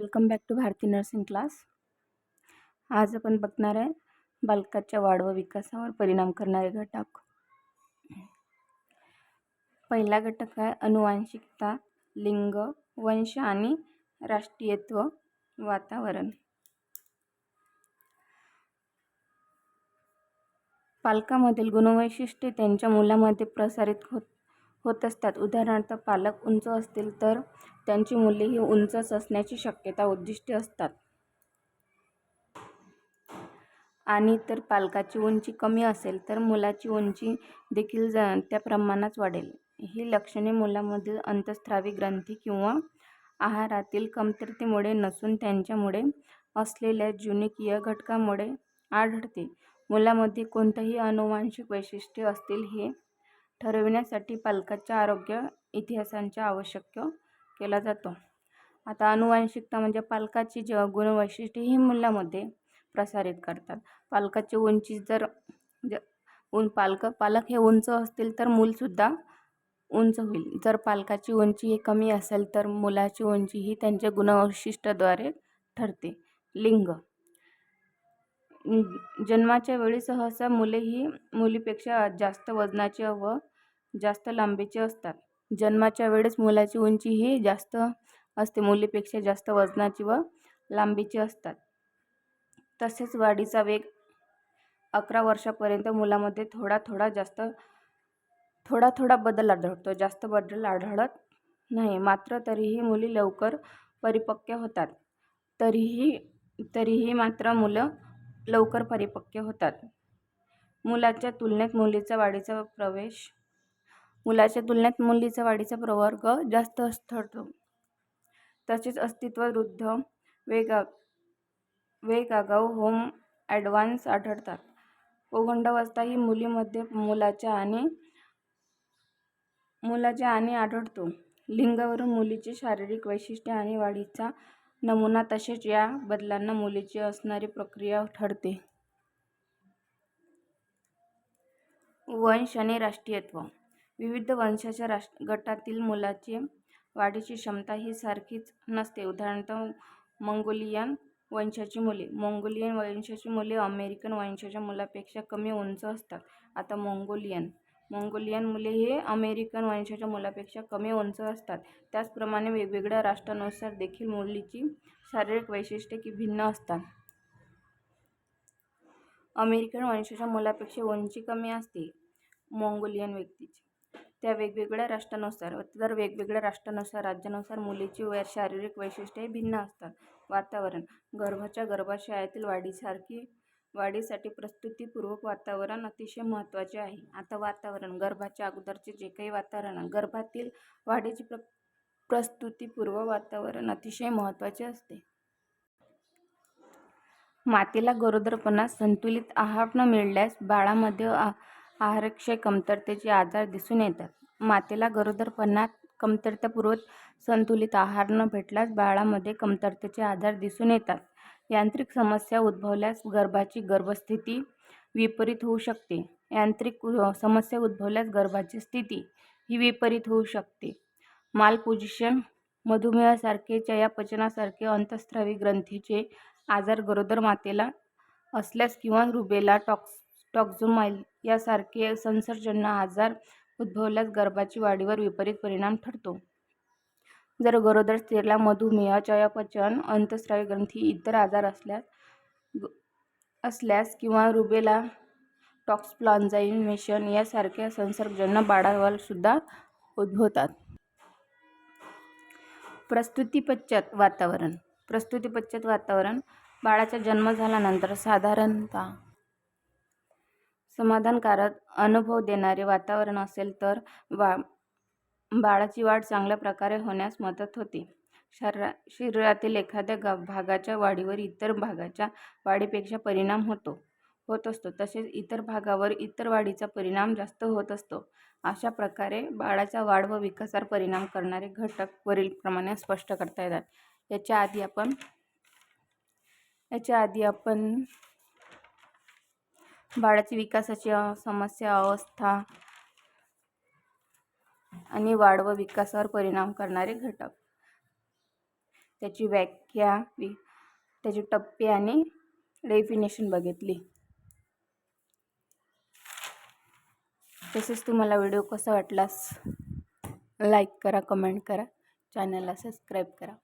Welcome back to Bharati nursing class आज आपण बघणार आहे बालकाच्या वाढ व विकासावर परिणाम करणारे घटक. पहिला घटक आहे अनुवांशिकता लिंग वंश आणि राष्ट्रीयत्व वातावरण. पालकामधील गुणवैशिष्ट्ये त्यांच्या मुलामध्ये प्रसारित होत होत असतात. उदाहरणार्थ पालक उंच असतील तर त्यांची मुले ही उंचच असण्याची शक्यता उद्दिष्टे असतात. आणि तर पालकाची उंची कमी असेल तर मुलाची उंची देखील ज त्या प्रमाणात वाढेल. ही लक्षणे मुलामधील अंतस्त्रावी ग्रंथी किंवा आहारातील कमतरतेमुळे नसून त्यांच्यामुळे असलेल्या जुनिकीय घटकामुळे आढळते. मुलामध्ये कोणतंही अनुवांशिक वैशिष्ट्ये असतील हे ठरविण्यासाठी पालकाच्या आरोग्य इतिहासांच्या आवश्यक केला जातो. आता अनुवांशिकता म्हणजे पालकाची ज गुणवैशिष्ट्ये ही मुलामध्ये प्रसारित करतात. पालकाची उंची जर ज उन पालक पालक हे उंच असतील तर मूलसुद्धा उंच होईल. जर पालकाची उंची ही कमी असेल तर मुलाची उंची ही त्यांच्या गुणवैशिष्ट्याद्वारे ठरते. लिंग. जन्माच्या वेळी सहसा मुले ही मुलीपेक्षा जास्त वजनाचे व जास्त लांबीचे असतात. जन्माच्या वेळेस मुलाची उंची ही जास्त असते मुलीपेक्षा जास्त वजनाची व लांबीची असतात. तसेच वाढीचा वेग अकरा वर्षापर्यंत मुलामध्ये थोडा थोडा जास्त थोडा थोडा बदल आढळतो. जास्त बदल आढळत नाही मात्र तरीही मुली लवकर परिपक्व होतात. तरीही तरीही मात्र मुलं लवकर परिपक्व होतात. मुलाच्या तुलनेत मुलीचा वाढीचा प्रवेश मुलाच्या तुलनेत मुलीचा वाढीचा प्रवर्ग जास्त ठरतो तसेच अस्तित्व वृद्ध वेगा वेगागाऊ होम ॲडव्हान्स आढळतात. पौगंडावस्था ही मुलीमध्ये मुलाच्या आणि मुलाच्या आणि आढळतो. लिंगावरून मुलीचे शारीरिक वैशिष्ट्ये आणि वाढीचा नमुना तसेच या बदलांना मुलीची असणारी प्रक्रिया ठरते. वंश आणि राष्ट्रीयत्व. विविध वंशाच्या राष गटातील मुलाचे वाढीची क्षमता ही सारखीच नसते. उदाहरणार्थ मंगोलियन वंशाची मुले मंगोलियन वंशाची मुले अमेरिकन वंशाच्या मुलापेक्षा कमी उंच असतात. आता मंगोलियन मंगोलियन मुले हे अमेरिकन वंशाच्या मुलापेक्षा कमी उंच असतात. त्याचप्रमाणे वेगवेगळ्या राष्ट्रानुसार देखील मुलीची शारीरिक वैशिष्ट्ये की भिन्न असतात. अमेरिकन वंशाच्या मुलापेक्षा उंची कमी असते मंगोलियन व्यक्तीची. त्या वेगवेगळ्या राष्ट्रानुसार तर वेगवेगळ्या राष्ट्रानुसार राज्यानुसार मुलीची व शारीरिक वैशिष्ट्ये भिन्न असतात. वातावरण गर्भाच्या गर्भाशयातील वाढीसारखी वाढीसाठी प्रस्तुतीपूर्वक वातावरण अतिशय महत्त्वाचे आहे. आता वातावरण गर्भाच्या अगोदरचे जे काही वातावरण गर्भातील वाढीची प्र प्रस्तुतीपूर्व वातावरण अतिशय महत्त्वाचे असते. मातेला गरोदरपणात संतुलित आहार न मिळाल्यास बाळामध्ये आ आहारक्षय कमतरतेचे आजार दिसून येतात. मातेला गरोदरपणात कमतरतापूर्वक संतुलित आहार न भेटल्यास बाळामध्ये कमतरतेचे आजार दिसून येतात. यांत्रिक समस्या उद्भवल्यास गर्भाची गर्भस्थिती विपरीत होऊ शकते. यांत्रिक समस्या उद्भवल्यास गर्भाची स्थिती ही विपरीत होऊ शकते. मालपोजिशन मधुमेहासारखे चयापचनासारखे अंतस्त्रावी ग्रंथीचे आजार गरोदर मातेला असल्यास किंवा रुबेला टॉक्स टॉक्झोमाइल यासारखे संसर्जन्य आजार उद्भवल्यास गर्भाची वाढीवर विपरीत परिणाम ठरतो. जर गरोदर स्त्रीला मधुमेह चयापचन अंतस्रावी ग्रंथी इतर आजार असल्यास असल्यास किंवा रुबेला टॉक्सप्लाझाइमेशन यासारख्या संसर्गजन्य बाळावर सुद्धा उद्भवतात. प्रस्तुतीपश्चात वातावरण. प्रस्तुतीपश्चात वातावरण बाळाचा जन्म झाल्यानंतर साधारणतः समाधानकारक अनुभव देणारे वातावरण असेल तर बा बाळाची वाढ चांगल्या प्रकारे होण्यास मदत होते. शरीरा शरीरातील एखाद्या गा भागाच्या वाढीवर इतर भागाच्या वाढीपेक्षा परिणाम होतो होत असतो. तसेच इतर भागावर इतर वाढीचा परिणाम जास्त होत असतो. अशा प्रकारे बाळाच्या वाढ व विकासावर परिणाम करणारे घटक वरीलप्रमाणे स्पष्ट करता येतात. याच्या आधी आपण याच्या आधी आपण बाळाची विकासाची समस्या अवस्था आणि वाढ व विकासावर परिणाम करणारे घटक. त्याची व्याख्या वि त्याचे टप्पे आणि डेफिनेशन बघितली. तसेच तुम्हाला व्हिडिओ कसा वाटलास? लाईक करा कमेंट करा. चॅनलला सबस्क्राईब करा.